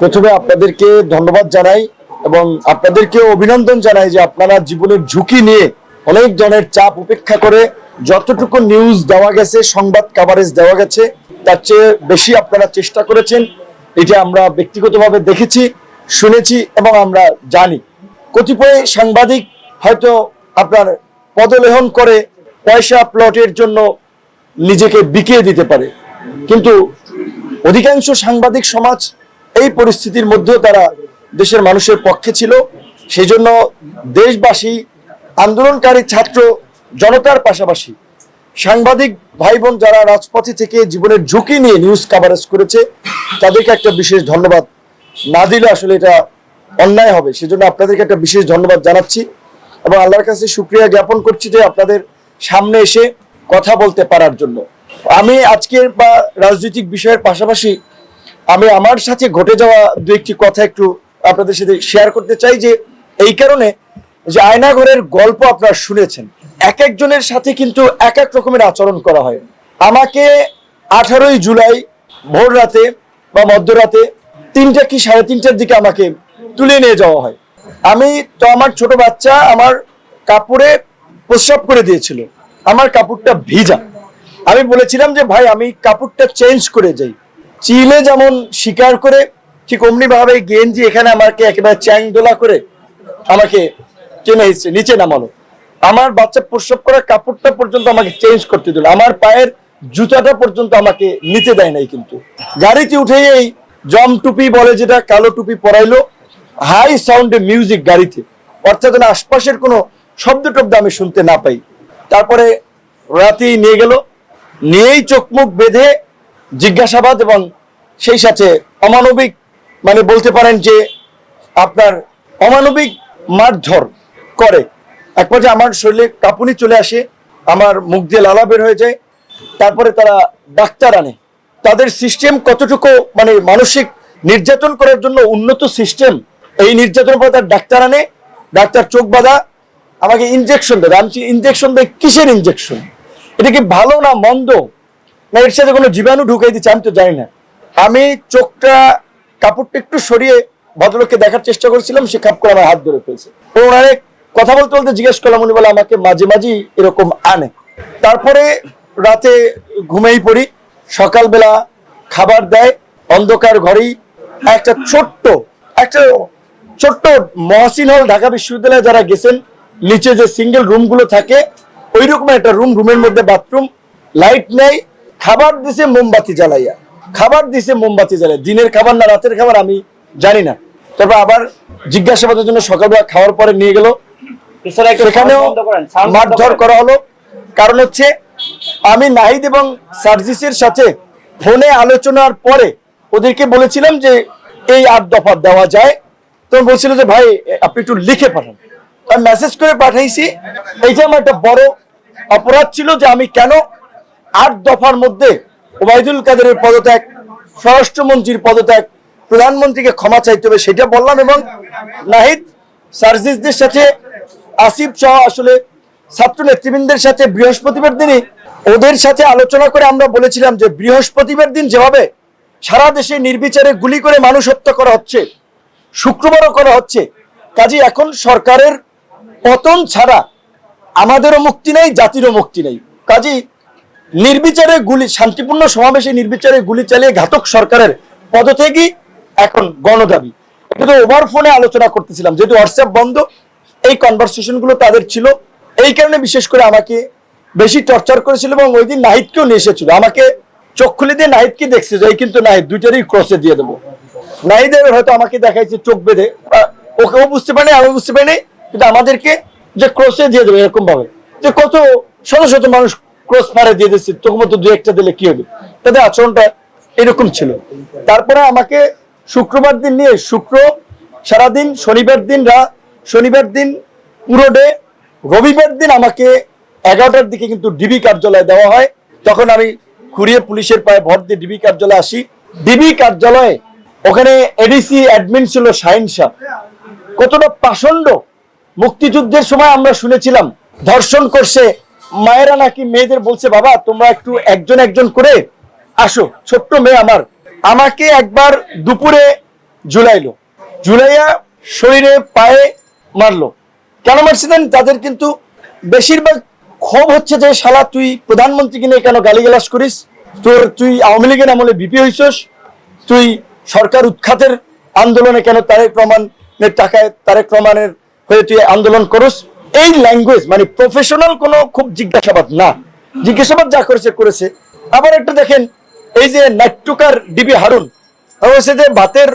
প্রথমে আপনাদেরকে ধন্যবাদ জানাই এবং আপনাদেরকে অভিনন্দন জানাই যে আপনারা জীবনের ঝুঁকি নিয়ে অনেক জনের চাপ উপেক্ষা করে যতটুকু নিউজ দেওয়া গেছে, সংবাদ কাভারেজ দেওয়া গেছে, তার চেয়ে বেশি আপনারা চেষ্টা করেছেন। এটা আমরা ব্যক্তিগতভাবে দেখেছি, শুনেছি এবং আমরা জানি। কতিপয় সাংবাদিক হয়তো আপনার পদলেহন করে পয়সা প্লটের জন্য নিজেকে বিকিয়ে দিতে পারে। কিন্তু অধিকাংশ সাংবাদিক সমাজ এই পরিস্থিতির মধ্যেও তারা দেশের মানুষের পক্ষে ছিল। সেই জন্য দেশবাসী, আন্দোলনকারী ছাত্র জনতার পাশাপাশি সাংবাদিক ভাই বোন যারা রাজপথে থেকে জীবনের ঝুঁকি নিয়ে নিউজ কাভারেজ করেছে, তাদেরকে একটা বিশেষ ধন্যবাদ। না দিলে আসলে এটা অন্যায় হবে। সেজন্য আপনাদেরকে একটা বিশেষ ধন্যবাদ জানাচ্ছি এবং আল্লাহর কাছে শুক্রিয়া জ্ঞাপন করছি যে আপনাদের সামনে এসে কথা বলতে পারার জন্য। আমি আজকের বা রাজনৈতিক বিষয়ের পাশাপাশি আমি আমার সাথে ঘটে যাওয়া দু একটি কথা একটু আপনাদের সাথে শেয়ার করতে চাই যে, এই কারণে যে আয়নাঘরের গল্প আপনারা শুনেছেন, এক একজনের সাথে কিন্তু এক এক রকমের আচরণ করা হয়। আমাকে আঠারোই জুলাই ভোর রাতে বা মধ্যরাতে তিনটা কি সাড়ে তিনটার দিকে আমাকে তুলে নিয়ে যাওয়া হয়। আমি তো আমার ছোট বাচ্চা, আমার কাপড়ে প্রস্রাব করে দিয়েছিল। আমার কাপড়টা ভিজা। আমি বলেছিলাম যে, ভাই, আমি কাপড়টা চেঞ্জ করে যাই। চিলে যেমন শিকার করে, ঠিক অমনি ভাবে গেঞ্জি এখানে আমাকে একেবারে চ্যাং দোলা করে আমাকে টেনে এসছে, নিচে নামালো। আমার বাচ্চা প্রসব করার কাপড়টা পর্যন্ত আমাকে চেঞ্জ করতে দিল। আমার পায়ের জুতাটা পর্যন্ত আমাকে নিতে দেয় নাই কিন্তু। গাড়িতে উঠে এই জম টুপি বলে যেটা কালো টুপি পরাইলো। হাই সাউন্ডে মিউজিক গাড়িতে। অর্থাৎ আশপাশের কোনো শব্দ টব্দ আমি শুনতে না পাই। তারপরে রাতেই নিয়ে গেল। নিয়েই চোখ মুখ বেঁধে জিজ্ঞাসাবাদ এবং সেই সাথে অমানবিক মানে বলতে পারেন যে আপনার অমানবিক মারধর করে। এক পর্যায়ে আমার শরীরে কাঁপুনি চলে আসে, আমার মুখ দিয়ে লালা বের হয়ে যায়, তারপরে তারা ডাক্তার আনে। তাদের সিস্টেম কতটুকু মানে মানসিক নির্যাতন করার জন্য উন্নত সিস্টেম, এই নির্যাতন পরে তার ডাক্তার আনে। ডাক্তার চোখ বাঁধা, আমাকে ইনজেকশন দেয়। আমি ইনজেকশন দেয়? কিসের ইনজেকশন এটা কি ভালো না মন্দ? না, এর সাথে কোনো জীবাণু ঢুকাই দিচ্ছে, আমি তো জানি না। আমি চোখটা, কাপড়টা একটু সরিয়ে ভদ্রলোককে দেখার চেষ্টা করেছিলাম, সে খাপ করে আমার হাত ধরে ফেলছে। ওনারে কথা বলতে বলতে জিজ্ঞেস করলাম, উনি বলে আমাকে মাঝে মাঝেই এরকম আনে। তারপরে রাতে ঘুমেই পড়ি, সকালবেলা খাবার দেয়, অন্ধকার ঘরেই একটা ছোট্ট একটা ছোট্ট মহসিন হল ঢাকা বিশ্ববিদ্যালয়ে যারা গেছেন, নিচে যে সিঙ্গেল রুমগুলো থাকে ওই রকম একটা রুম রুমের মধ্যে বাথরুম লাইট নেই খাবার দিছে মোমবাতি জ্বালাইয়া। খাবার দিছে মোমবাতি জ্বালাই দিনের খাবার না রাতের খাবার আমি জানি না। তারপর আবার জিজ্ঞাসাবাদের জন্য সকালবেলা খাওয়ার পরে নিয়ে গেল। সেখানেও মারধর করা হলো। কারণ হচ্ছে আমি নাহিদ এবং সার্জিসের সাথে ফোনে আলোচনার পরে ওদেরকে বলেছিলাম যে এই আট দফা দেওয়া যায়। তো বলছিল যে ভাই আপনি একটু লিখে পাঠান। আমি মেসেজ করে পাঠাইছি। এইটা আমার একটা বড় অপরাধ ছিল যে আমি কেন আট দফার মধ্যে ওবায়দুল কাদেরের পদত্যাগ, স্বরাষ্ট্রমন্ত্রীর পদত্যাগ, প্রধানমন্ত্রীকে ক্ষমা চাইতে হবে সেটা বললাম এবং নাহিদ সার্জিসদের সাথে, আসিফ সহ আসলে ছাত্র নেতৃবৃন্দের সাথে বৃহস্পতিবার দিনই ওদের সাথে আলোচনা করে আমরা বলেছিলাম যে বৃহস্পতিবার দিন যেভাবে সারা দেশে নির্বিচারে গুলি করে মানুষ হত্যা করা হচ্ছে, শুক্রবারও করা হচ্ছে কাজে এখন সরকারের পতন ছাড়া আমাদেরও মুক্তি নেই, জাতিরও মুক্তি নেই। কাজেই নির্বিচারে গুলি, শান্তিপূর্ণ সমাবেশে নির্বিচারে গুলি চালিয়ে ঘাতক সরকারের পদত্যাগই এখন গণদাবি। কিন্তু ওভার ফোনে আলোচনা করতেছিলাম, যেহেতু হোয়াটসঅ্যাপ বন্ধ, এই কনভারসেশনগুলো তাদের ছিল। এই কারণে বিশেষ করে আমাকে বেশি টর্চার করেছিল এবং ওই দিন নাহিদকেও নিয়ে এসেছিল। আমাকে চোখ খুলে দিয়ে নাহিদকে দেখছে? যে কিন্তু নাহিদ দুইটারই ক্রসে দিয়ে দেবো। নাহিদের হয়তো আমাকে দেখাইছে চোখ বেঁধে। ওকেও বুঝতে পারেনি আমি বুঝতে পারিনি, কিন্তু আমাদেরকে যে ক্রসে দিয়ে দেবে এরকম ভাবে যে কত শত শত মানুষ ক্রস মারে দিয়ে দিচ্ছে তোকে মতো দু একটা দিলে কি হবে? তাদের আচরণটা এরকম ছিল। তারপরে আমাকে শুক্রবার দিন নিয়ে, শুক্র সারাদিন, শনিবার দিন রা, শনিবার দিন পুরো ডে রবিবার দিন আমাকে এগারোটার দিকে কিন্তু ডিবি কার্যালয়ে দেওয়া হয়। তখন আমি খুঁড়িয়ে পুলিশের পায়ে ভর দিয়ে ডিবি কার্যালয়ে আসি। ডিবি কার্যালয়ে ওখানে এডিসি অ্যাডমিন ছিল শাহিন শাহ কতটা পাষণ্ড মুক্তিযুদ্ধের সময় আমরা শুনেছিলাম, ধর্ষণ করছে মায়েরা নাকি মেয়েদের বলছে, বাবা, তোমরা একটু একজন একজন করে আসো, ছোট্ট মেয়ে আমার। আমাকে একবার দুপুরে জুলাইলো জুলাইয়া শরীরে, পায়ে মারলো। কেন মারছে জানেন? তাদের কিন্তু বেশিরভাগ ক্ষোভ হচ্ছে যে, শালা, তুই প্রধানমন্ত্রীকে নিয়ে কেন গালিগালাজ করিস? তোর, তুই আওয়ামী লীগের আমলে বিপি হইছস। তুই সরকার উৎখাতের আন্দোলনে কেন তারেক রহমানের টাকায়, তারেক রহমানের হয়ে তুই আন্দোলন করস? এই ল্যাঙ্গুয়েজ মানে প্রফেশনাল কোনো খুব জিজ্ঞাসাবাদ না। জিজ্ঞাসাবাদ যা করেছে করেছে। আবার একটা দেখেন এই যে নাট্যকার ডিবি হারুন হচ্ছে যে ভাতের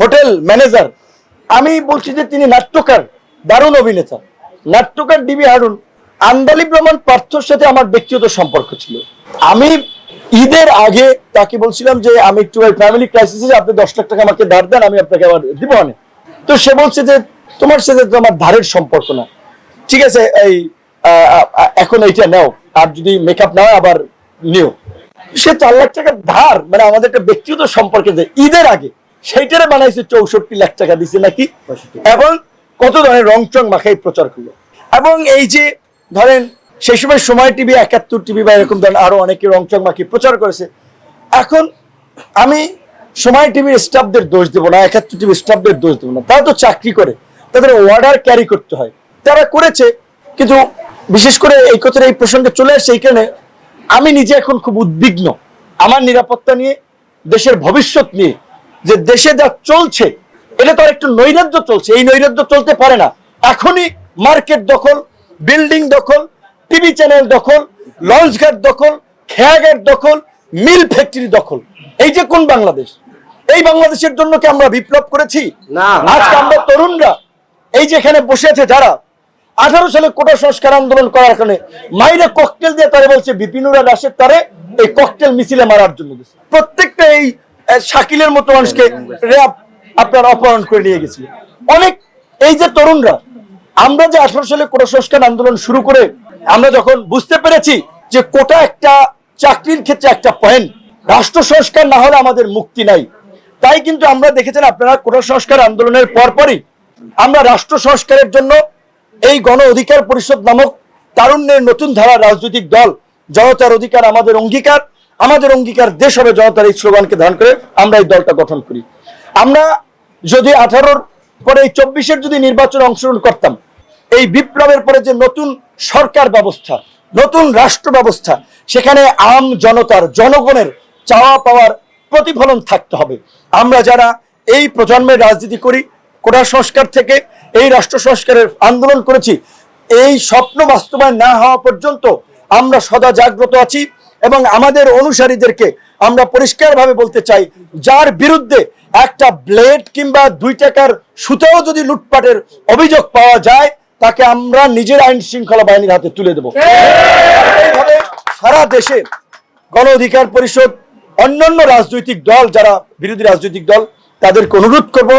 হোটেল। ম্যানেজার। আমি বলছি যে তিনি নাট্যকার দারুণ অভিনেতা। নাট্যকার ডিবি হারুন আন্দালিব রহমান পার্থর সাথে আমার ব্যক্তিগত সম্পর্ক ছিল। আমি ঈদের আগে তাকে বলছিলাম যে আমি একটু ফ্যামিলি ক্রাইসিসে আপনি দশ লাখ টাকা আমাকে ধার দেন আমি আপনাকে আবার দিব অনেক তো সে বলছে যে তোমার সাথে তো আমার ধারের সম্পর্ক না। ঠিক আছে এই এখন এইটা নাও আর যদি মেকআপ নাও আবার নিও। সে চার লাখ টাকার ধার মানে আমাদের একটা ব্যক্তিগত সম্পর্কে যে ঈদের আগে সেইটারে বানাইছে চৌষট্টি লাখ টাকা দিছে নাকি? এবং কত ধরনের রং চং মাখাই প্রচার করল। এবং এই যে ধরেন সেই সময় সময় টিভি একাত্তর টিভি বা এরকম ধরেন আরও অনেকে রং চং মাখিয়ে প্রচার করেছে। এখন আমি সময় টিভির স্টাফদের দোষ দেবো না একাত্তর টিভির স্টাফদের দোষ দেবো না। তারা তো চাকরি করে তাদের অর্ডার ক্যারি করতে হয়। তারা করেছে কিন্তু বিশেষ করে এই কথাটা এই প্রসঙ্গে চলে আসছে এই কারণে আমি নিজে এখন খুব উদ্বিগ্ন। আমার নিরাপত্তা নিয়ে দেশের ভবিষ্যৎ নিয়ে যে দেশে যা চলছে এটা তো একটু নৈরাজ্য চলছে। এই নৈরাজ্য চলতে পারে না। এখনই মার্কেট দখল বিল্ডিং দখল টিভি চ্যানেল দখল লঞ্চ ঘাট দখল খেয়াঘাট দখল মিল ফ্যাক্টরি দখল। এই যে কোন বাংলাদেশ? এই বাংলাদেশের জন্য কি আমরা বিপ্লব করেছি? না। আজকে আমরা তরুণরা এই যেখানে বসে আছে যারা আঠারো সালে কোটা সংস্কার আন্দোলন করার কারণে মাইরে ককটেল দিয়ে তারে বলছে বিপিনুরা দাসের তারে এই ককটেল মিছিলে মারার জন্য। প্রত্যেকটা এই শাকিলের মতো মানুষকে র্যাব আপনার অপহরণ করে নিয়ে গেছিল অনেক, এই যে তরুণরা, আমরা যে আঠারো সালে কোটা সংস্কার আন্দোলন শুরু করে, আমরা যখন বুঝতে পেরেছি যে কোটা একটা চাকরির ক্ষেত্রে একটা পয়েন্ট রাষ্ট্র সংস্কার না হলে আমাদের মুক্তি নাই তাই কিন্তু আমরা দেখেছেন আপনারা কোটা সংস্কার আন্দোলনের পরপরই আমরা রাষ্ট্র সংস্কারের জন্য এই গণ অধিকার পরিষদ নামক তারুণ্যের নতুন ধারা রাজনৈতিক দল জনতার অধিকার আমাদের অঙ্গীকার আমাদের অঙ্গীকার দেশ হবে জনতার এই স্লোগানকে ধারণ করে আমরা এই দলটা গঠন করি। আমরা যদি আঠারোর পরে এই চব্বিশের যদি নির্বাচনে অংশগ্রহণ করতাম, এই বিপ্লবের পরে যে নতুন সরকার ব্যবস্থা, নতুন রাষ্ট্র ব্যবস্থা, সেখানে আম জনতার, জনগণের চাওয়া পাওয়ার প্রতিফলন থাকতে হবে। আমরা যারা এই প্রজন্মের রাজনীতি করি, কোটা সংস্কার থেকে এই রাষ্ট্র সংস্কারের আন্দোলন করেছি, এই স্বপ্ন বাস্তবায়ন না হওয়া পর্যন্ত আমরা সদা জাগ্রত আছি এবং আমাদের অনুসারীদেরকে আমরা পরিষ্কারভাবে বলতে চাই, যার বিরুদ্ধে একটা ব্লেড কিংবা দুই টাকার সুতাও যদি লুটপাটের অভিযোগ পাওয়া যায়, তাকে আমরা নিজের আইন শৃঙ্খলা বাহিনীর হাতে তুলে দেব। সারা দেশে গণ অধিকার পরিষদ, অন্যান্য রাজনৈতিক দল, যারা বিরোধী রাজনৈতিক দল, তাদেরকে অনুরোধ করব,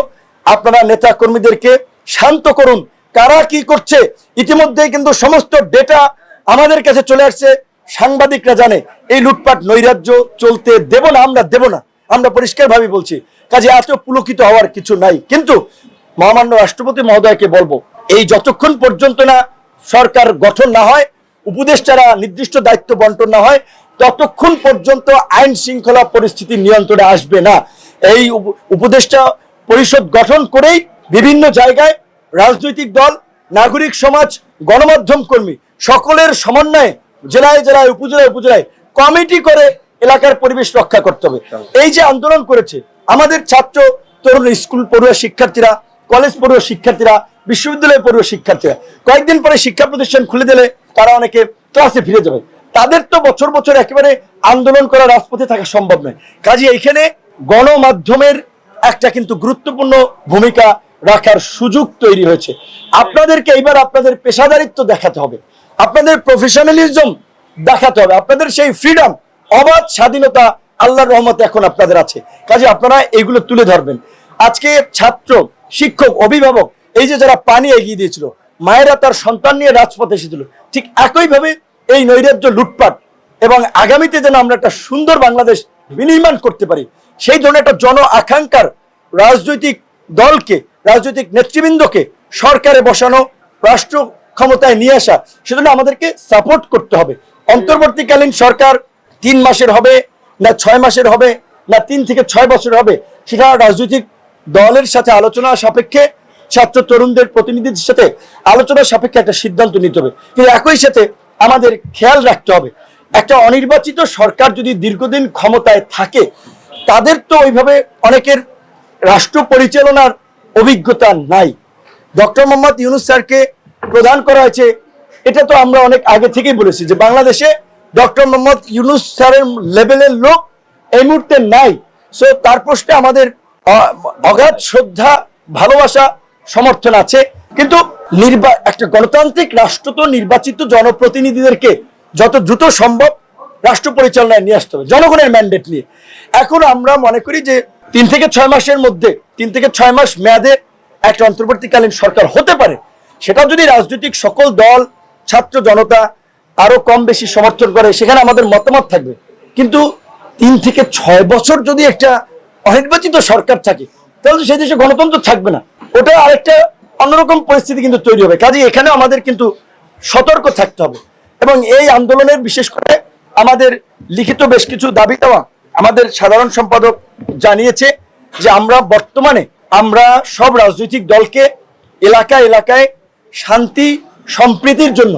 আপনারা নেতা কর্মীদেরকে শান্ত করুন। কারা কি করছে? ইতিমধ্যেই কিন্তু সমস্ত ডেটা আমাদের কাছে চলে আসছে। সাংবাদিকরা জানে, এই লুটপাট নৈরাজ্য, চলতে দেব না, আমরা দেব না। আমরা পরিষ্কারভাবে বলছি, কাজে এত পুলকিত হওয়ার কিছু নাই। কিন্তু মহামান্য রাষ্ট্রপতি মহোদয়কে বলব, এই যতক্ষণ পর্যন্ত না সরকার গঠন না হয়, উপদেষ্টারা নির্দিষ্ট দায়িত্ব বন্টন না হয়, ততক্ষণ পর্যন্ত আইন শৃঙ্খলা পরিস্থিতি নিয়ন্ত্রণে আসবে না। এই উপদেষ্টা পরিষদ গঠন করেই বিভিন্ন জায়গায় রাজনৈতিক দল, নাগরিক সমাজ, গণমাধ্যম কর্মী সকলের সমন্বয়ে জেলায় জেলায়, উপজেলায় উপজেলায় কমিটি করে এলাকার পরিবেশ রক্ষা করতে হবে। এই যে আন্দোলন করেছে, আমাদের ছাত্র, তরুণ স্কুল পড়ুয়া শিক্ষার্থীরা, কলেজ পড়ুয়া শিক্ষার্থীরা বিশ্ববিদ্যালয় পড়ুয়া শিক্ষার্থীরা, কয়েকদিন পরে শিক্ষা প্রতিষ্ঠান খুলে দিলে তারা অনেকে ক্লাসে ফিরে যাবে। তাদের তো বছর বছর একেবারে আন্দোলন করা রাজপথে থাকা সম্ভব নয়। কাজে এইখানে গণমাধ্যমের একটা কিন্তু গুরুত্বপূর্ণ ভূমিকা রাখার সুযোগ তৈরি হয়েছে। আপনাদেরকে এইবার আপনাদের পেশাদারিত্ব দেখাতে হবে। আপনাদের প্রফেশনালিজম দেখাতে হবে। আপনাদের সেই ফ্রিডম অবাধ স্বাধীনতা আল্লাহর রহমত এখন আপনাদের আছে। কাজে আপনারা এগুলো তুলে ধরবেন। আজকে ছাত্র, শিক্ষক, অভিভাবক, এই যে যারা পানি এগিয়ে দিয়েছিল, মায়েরা তার সন্তান নিয়ে রাজপথে এসেছিল, ঠিক একইভাবে এই নৈরাজ্য লুটপাট এবং আগামীতে যেন আমরা একটা সুন্দর বাংলাদেশ বিনির্মাণ করতে পারি, সেই ধরনের একটা জন আকাঙ্ক্ষার রাজনৈতিক দলকে রাজনৈতিক নেতৃবৃন্দকে সরকারে বসানো, রাষ্ট্র ক্ষমতায় নিয়ে আসা, সেজন্য আমাদেরকে সাপোর্ট করতে হবে। অন্তর্বর্তীকালীন সরকার তিন মাসের হবে, না ছয় মাসের হবে, না তিন থেকে ছয় বছর হবে, সেটা রাজনৈতিক দলের সাথে আলোচনা সাপেক্ষে, ছাত্র তরুণদের প্রতিনিধিদের সাথে আলোচনা সাপেক্ষে একটা সিদ্ধান্ত নিতে হবে। কিন্তু একই সাথে আমাদের খেয়াল রাখতে হবে, একটা অনির্বাচিত সরকার যদি দীর্ঘদিন ক্ষমতায় থাকে, তাদের তো ওইভাবে অনেকের রাষ্ট্র পরিচালনার অভিজ্ঞতা নাই। ডক্টর মোহাম্মদ ইউনুস স্যারকে প্রদান করা হয়েছে, এটা তো আমরা অনেক আগে থেকেই বলেছি যে বাংলাদেশে ডক্টর মোহাম্মদ ইউনুস স্যারের লেভেলের লোক এই মুহূর্তে নাই। সো তার প্রশ্নে আমাদের অগাধ শ্রদ্ধা, ভালোবাসা, সমর্থন আছে। কিন্তু নির্বা, একটা গণতান্ত্রিক রাষ্ট্র তো নির্বাচিত জনপ্রতিনিধিদেরকে যত দ্রুত সম্ভব রাষ্ট্র পরিচালনায় নিয়ে আসতে হবে, জনগণের ম্যান্ডেট নিয়ে। এখন আমরা মনে করি যে তিন থেকে ছয় মাসের মধ্যে, তিন থেকে ছয় মাস মেয়াদে একটা অন্তর্বর্তীকালীন সরকার হতে পারে। সেটা যদি রাজনৈতিক সকল দল, ছাত্র জনতা আরও কম বেশি সমর্থন করে, সেখানে আমাদের মতামত থাকবে। কিন্তু তিন থেকে ছয় বছর যদি একটা অনির্বাচিত সরকার থাকে, তাহলে তো সেই দেশে গণতন্ত্র থাকবে না। ওটা আরেকটা অন্যরকম পরিস্থিতি কিন্তু তৈরি হবে। কাজে এখানে আমাদের কিন্তু সতর্ক থাকতে হবে। এবং এই আন্দোলনের বিশেষ করে আমাদের লিখিত বেশ কিছু দাবি দেওয়া আমাদের সাধারণ সম্পাদক জানিয়েছে যে আমরা বর্তমানে আমরা সব রাজনৈতিক দলকে এলাকা এলাকায় শান্তি, সম্প্রীতির জন্য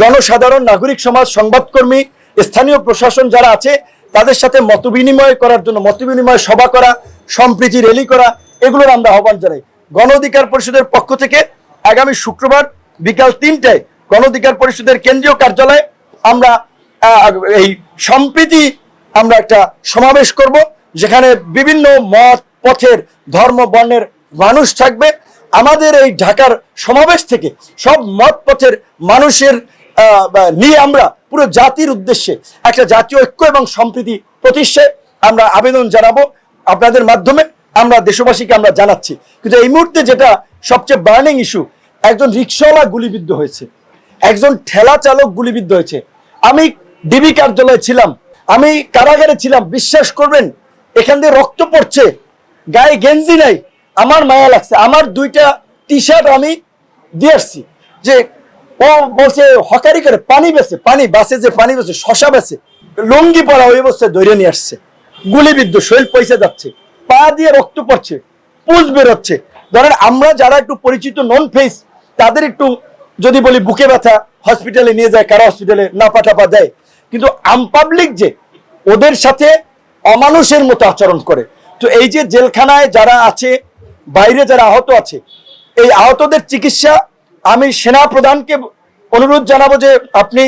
জনসাধারণ, নাগরিক সমাজ, সংবাদকর্মী, স্থানীয় প্রশাসন যারা আছে, তাদের সাথে মতবিনিময় করার জন্য, মতবিনিময় সভা করা, সম্প্রীতি র্যালি করা, এগুলোর আমরা আহ্বান জানাই। গণ অধিকার পরিষদের পক্ষ থেকে আগামী শুক্রবার বিকাল তিনটায় গণ অধিকার পরিষদের কেন্দ্রীয় কার্যালয়ে আমরা এই সম্প্রীতি আমরা একটা সমাবেশ করব, যেখানে বিভিন্ন মত, পথের, ধর্ম, বর্ণের মানুষ থাকবে। আমাদের এই ঢাকার সমাবেশ থেকে সব মত, পথের মানুষের নিয়ে আমরা পুরো জাতির উদ্দেশ্যে একটা জাতীয় ঐক্য এবং সম্প্রীতি প্রতিষ্ঠায় আমরা আবেদন জানাব আপনাদের মাধ্যমে। আমরা দেশবাসীকে আমরা জানাচ্ছি। কিন্তু এই মুহূর্তে যেটা সবচেয়ে বার্নিং ইস্যু একজন রিক্সাওয়ালা গুলিবিদ্ধ হয়েছে, একজন ঠেলা চালক গুলিবিদ্ধ হয়েছে। আমি ডিবি কার্যালয়ে ছিলাম আমি কারাগারে ছিলাম, বিশ্বাস করবেন, এখান দিয়ে রক্ত পড়ছে, গায়ে গেঞ্জি নাই, আমার মায়া লাগছে, আমার দুইটা টি শার্ট আমি দিয়ে আসছি, যে ও বলছে, হকারি করে, পানি বেছে, পানি বাসে যে পানি বেছে, শশা বেছে, লুঙ্গি পরা ওই অবস্থায় ধরে নিয়ে আসছে, গুলিবিদ্ধ শরীর পয়সা যাচ্ছে, পা দিয়ে রক্ত পড়ছে পুজ বেরোচ্ছে। ধরেন আমরা যারা একটু পরিচিত নন ফেস তাদের একটু যদি বলি, বুকে ব্যথা হসপিটালে নিয়ে যায়, কারা হসপিটালে না পাঠাপা দেয় কিন্তু আমপাবলিক যে ওদের সাথে অমানুষের মতো আচরণ করে। তো এই যে জেলখানায় যারা আছে, বাইরে যারা আহত আছে, এই আহতদের চিকিৎসা আমি সেনা প্রধানকে অনুরোধ জানাব যে আপনি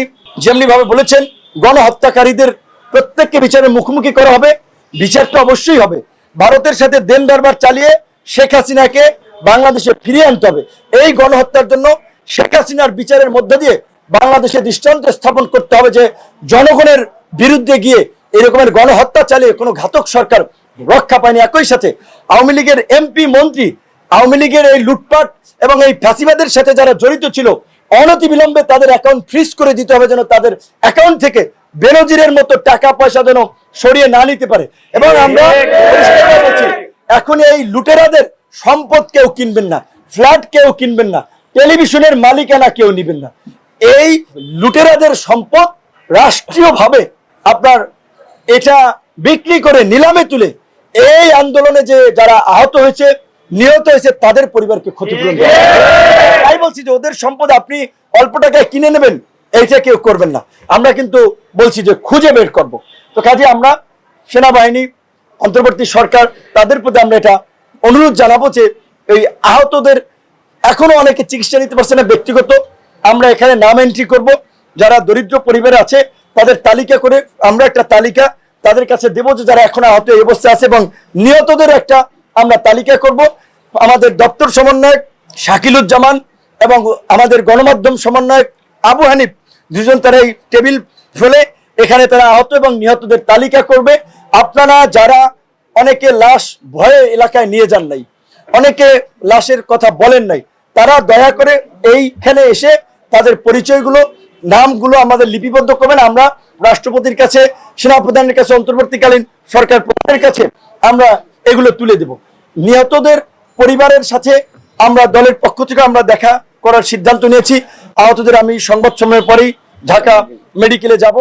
যেমনি ভাবে বলেছেন, গণহত্যাকারীদের প্রত্যেককে বিচারের মুখোমুখি করা হবে। বিচারটা অবশ্যই হবে। ভারতের সাথে দেন দরবার চালিয়ে শেখ হাসিনাকে বাংলাদেশে ফিরিয়ে আনতে হবে। এই গণহত্যার জন্য শেখ হাসিনার বিচারের মধ্যে দিয়ে বাংলাদেশে দৃষ্টান্ত স্থাপন করতে হবে যে জনগণের বিরুদ্ধে গিয়ে এরকমের গণহত্যা চালিয়ে কোনো ঘাতক সরকার রক্ষা পায়নি। একই সাথে আওয়ামী লীগের এমপি, মন্ত্রী, আওয়ামী লীগের এই লুটপাট এবং এই ফ্যাসিবাদের সাথে যারা জড়িত ছিল অনতি বিলম্বে তাদের অ্যাকাউন্ট ফ্রিজ করে দিতে হবে যেন তাদের অ্যাকাউন্ট থেকে বেনজিরের মতো টাকা পয়সা যেন সরিয়ে না নিতে পারে। এবং আমরা এখন এই লুটেরাদের সম্পদ কেউ কিনবেন না, ফ্ল্যাট কেউ কিনবেন না, টেলিভিশনের মালিকানা কেউ নিবেন না। এই লুটেরাদের সম্পদ রাষ্ট্রীয়ভাবে আপনার এটা বিক্রি করে নিলামে তুলে এই আন্দোলনে যে যারা আহত হয়েছে, নিহত হয়েছে, তাদের পরিবারকে ক্ষতিপূরণ তাই বলছি যে ওদের সম্পদ আপনি অল্প টাকায় কিনে নেবেন, এইটা কেউ করবেন না। আমরা কিন্তু বলছি যে খুঁজে বের করব। তো কাজে আমরা সেনাবাহিনী, অন্তর্বর্তী সরকার, তাদের প্রতি আমরা এটা অনুরোধ জানাব যে এই আহতদের এখনও অনেকে চিকিৎসা নিতে পারছে না, ব্যক্তিগত। আমরা এখানে নাম এন্ট্রি করব। যারা দরিদ্র পরিবার আছে, তাদের তালিকা করে আমরা একটা তালিকা তাদের কাছে দেবো যে যারা এখন আহত এই অবস্থায় আছে এবং নিহতদের একটা আমরা তালিকা করব। আমাদের দপ্তর সমন্বয়ক শাকিলুজ্জামান এবং আমাদের গণমাধ্যম সমন্বয়ক আবু হানিফ দুজন তারা এই টেবিল ফেলে এখানে তারা আহত এবং নিহতদের তালিকা করবে। আপনারা যারা অনেকে লাশ ভয়ে এলাকায় নিয়ে যান নাই, অনেকে লাশের কথা বলেন নাই, তারা দয়া করে এইখানে এসে তাদের পরিচয়গুলো, নামগুলো আমাদের লিপিবদ্ধ করবেন। আমরা রাষ্ট্রপতির কাছে, সেনাপ্রধানের কাছে, অন্তর্বর্তীকালীন সরকার প্রধানের কাছে আমরা এগুলো তুলে দেব। নিহতদের পরিবারের সাথে আমরা, দলের পক্ষ থেকে আমরা দেখা করার সিদ্ধান্ত নিয়েছি। আহতদের আমি সংবাদ সময়ের পরেই ঢাকা মেডিকেলে যাব।